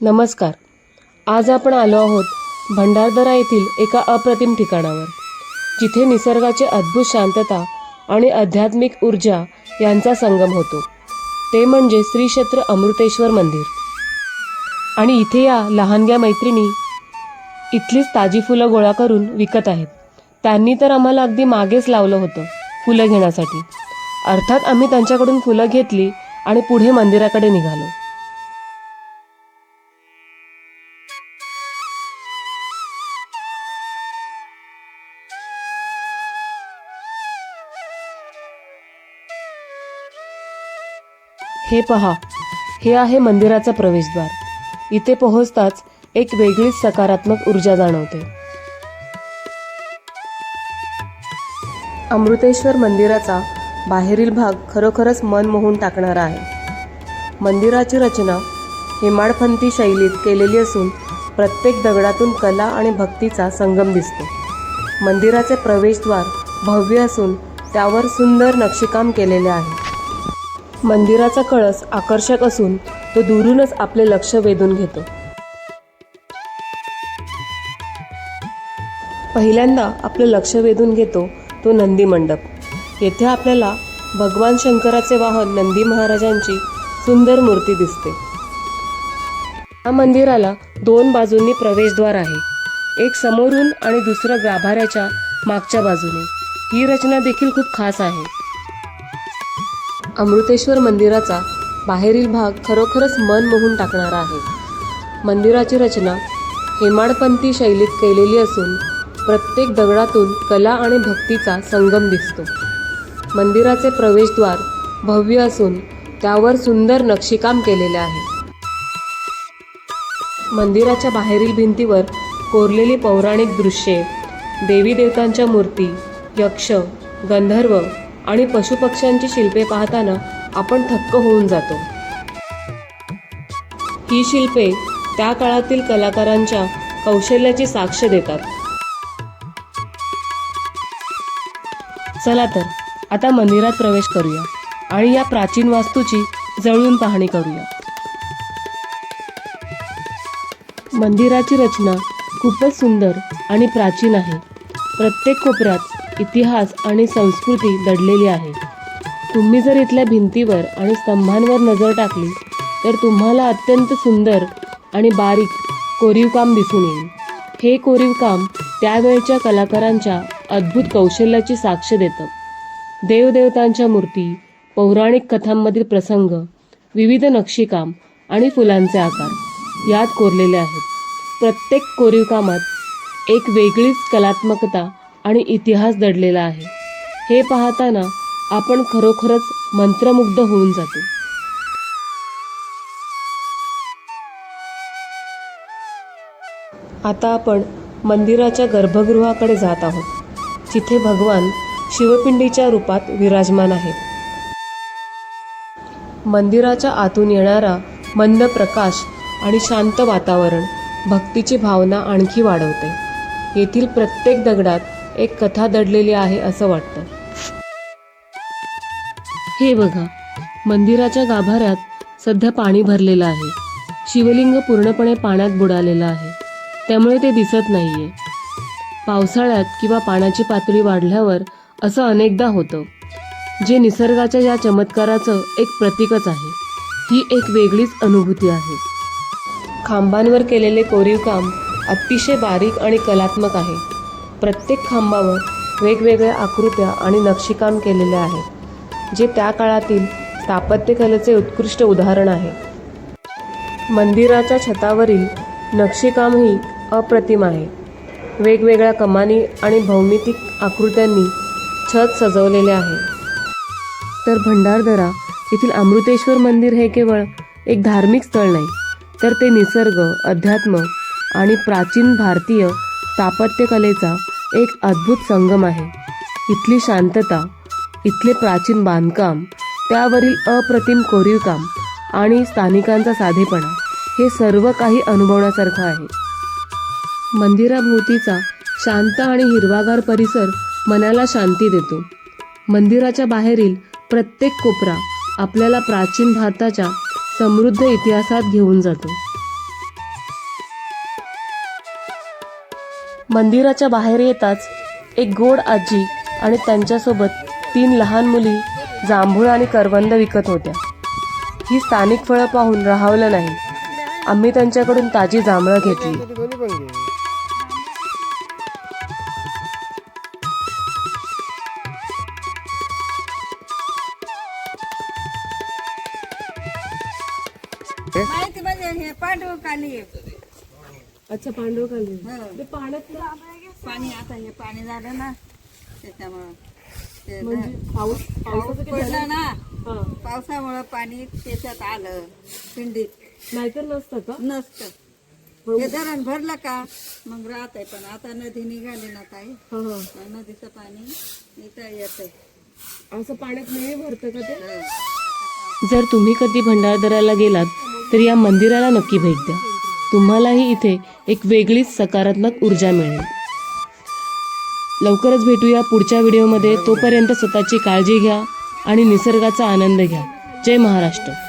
नमस्कार. आज आपण आलो आहोत भंडारदरा येथील एका अप्रतिम ठिकाणावर. जिथे निसर्गाची अद्भुत शांतता आणि आध्यात्मिक ऊर्जा यांचा संगम होतो. ते म्हणजे श्री क्षेत्र अमृतेश्वर मंदिर. आणि इथे या लहानग्या मैत्रिणी इथलीच ताजी फुलं गोळा करून विकत आहेत. त्यांनी तर आम्हाला अगदी मागेच लावलं होतं फुलं घेण्यासाठी. अर्थात आम्ही त्यांच्याकडून फुलं घेतली आणि पुढे मंदिराकडे निघालो. हे पहा हे आहे मंदिराचं प्रवेशद्वार. इथे पोहोचताच एक वेगळीच सकारात्मक ऊर्जा जाणवते. अमृतेश्वर मंदिराचा बाहेरील भाग खरोखरच मन मोहून टाकणारा आहे. मंदिराची रचना हेमाडपंथी शैलीत केलेली असून प्रत्येक दगडातून कला आणि भक्तीचा संगम दिसतो. मंदिराचे प्रवेशद्वार भव्य असून त्यावर सुंदर नक्षीकाम केलेले आहे. मंदिराचा कळस आकर्षक असून तो दुरूनच आपले लक्ष वेधून घेतो. पहिल्यांदा आपलं लक्ष वेधून घेतो तो नंदी मंडप. येथे आपल्याला भगवान शंकराचे वाहन नंदी महाराजांची सुंदर मूर्ती दिसते. या मंदिराला दोन बाजूंनी प्रवेशद्वार आहे. एक समोरून आणि दुसरं गाभाऱ्याच्या मागच्या बाजूने. ही रचना देखील खूप खास आहे. अमृतेश्वर मंदिराचा बाहेरील भाग खरोखरच मन मोहून टाकणारा आहे. मंदिराची रचना हेमाडपंथी शैलीत केलेली असून प्रत्येक दगडातून कला आणि भक्तीचा संगम दिसतो. मंदिराचे प्रवेशद्वार भव्य असून त्यावर सुंदर नक्षीकाम केलेले आहे. मंदिराच्या बाहेरील भिंतीवर कोरलेली पौराणिक दृश्ये देवी देवतांच्या मूर्ती यक्ष गंधर्व आणि पशुपक्ष्यांची शिल्पे पाहताना आपण थक्क होऊन जातो. ही शिल्पे त्या काळातील कलाकारांच्या कौशल्याची साक्ष देतात. चला तर आता मंदिरात प्रवेश करूया आणि या प्राचीन वास्तूची जळून पाहणी करूया. मंदिराची रचना खूपच सुंदर आणि प्राचीन आहे. प्रत्येक कोपऱ्यात इतिहास आणि संस्कृती दडलेली आहे. तुम्ही जर इथल्या भिंतीवर आणि स्तंभांवर नजर टाकली तर तुम्हाला अत्यंत सुंदर आणि बारीक कोरीवकाम दिसून येईल. हे कोरीवकाम त्यावेळच्या कलाकारांच्या अद्भुत कौशल्याची साक्ष देतं. देवदेवतांच्या मूर्ती पौराणिक कथांमधील प्रसंग विविध नक्षीकाम आणि फुलांचे आकार यात कोरलेले आहेत. प्रत्येक कोरीवकामात एक वेगळीच कलात्मकता आणि इतिहास दडलेला आहे. हे पाहताना आपण खरोखरच मंत्रमुग्ध होऊन जातो. आता आपण मंदिराच्या गर्भगृहाकडे जात आहोत. जिथे भगवान शिवपिंडीच्या रूपात विराजमान आहेत. मंदिराच्या आतून येणारा मंद प्रकाश आणि शांत वातावरण भक्तीची भावना आणखी वाढवते. येथील प्रत्येक दगडात एक कथा दडलेली आहे असं वाटतं. हे बघा मंदिराच्या गाभाऱ्यात सध्या पाणी भरलेलं आहे. शिवलिंग पूर्णपणे पाण्यात बुडालेलं आहे. त्यामुळे ते दिसत नाहीये. पावसाळ्यात किंवा पाण्याची पातळी वाढल्यावर असं अनेकदा होतं. जे निसर्गाच्या या चमत्काराचं एक प्रतीकच आहे. ही एक वेगळीच अनुभूती आहे. खांबांवर केलेले कोरीव काम अतिशय बारीक आणि कलात्मक आहे. प्रत्येक खांबावर वेगवेगळ्या आकृत्या आणि नक्षीकाम केलेले आहे जे त्या काळातील स्थापत्यकलेचे उत्कृष्ट उदाहरण आहे. मंदिराच्या छतावरील नक्षीकामही अप्रतिम आहे. वेगवेगळ्या कमानी आणि भौमितिक आकृत्यांनी छत सजवलेले आहे. तर भंडारदरा येथील अमृतेश्वर मंदिर हे केवळ एक धार्मिक स्थळ नाही तर ते निसर्ग अध्यात्म आणि प्राचीन भारतीय स्थापत्यकलेचा एक अद्भुत संगम आहे. इथली शांतता इथले प्राचीन बांधकाम त्यावरील अप्रतिम कोरीवकाम आणि स्थानिकांचा साधेपणा हे सर्व काही अनुभवण्यासारखं आहे. मंदिराभोवतीचा शांत आणि हिरवागार परिसर मनाला शांती देतो. मंदिराच्या बाहेरील प्रत्येक कोपरा आपल्याला प्राचीन भारताच्या समृद्ध इतिहासात घेऊन जातो. मंदिराच्या बाहेर येताच एक गोड आजी आणि त्यांच्यासोबत तीन लहान मुली जांभूळ आणि करवंद विकत होत्या. ही स्थानिक फळं पाहून राहावलं नाही. आम्ही त्यांच्याकडून ताजी जांभळं घेतली. माहिती म्हणजे हे पांढरू खाली अच्छा पांडव खाली हं. पाण्यात पाणी आता हे पाणी झालं ना त्याच्यामुळं ते म्हणजे पाऊस पाऊस पडला ना हा. पावसामुळं पाणी त्याच्यात आलं पिंडीत नाहीतर नसतं का? नसतं. हे. धरण भरलं का? मग राहत आहे पण आता नदी निघाली ना ताई. हा हा. नदीचं पाणी इथं येत असं पाण्यात नेहमी भरतं का ते? जर तुम्ही कधी भंडारदऱ्याला गेलात तर या मंदिराला नक्की भेट द्या. तुम्हालाही इथे एक वेगळीच सकारात्मक ऊर्जा मिळेल. लवकरच भेटूया पुढच्या व्हिडिओमध्ये. तोपर्यंत स्वतःची काळजी घ्या आणि निसर्गाचा आनंद घ्या. जय महाराष्ट्र.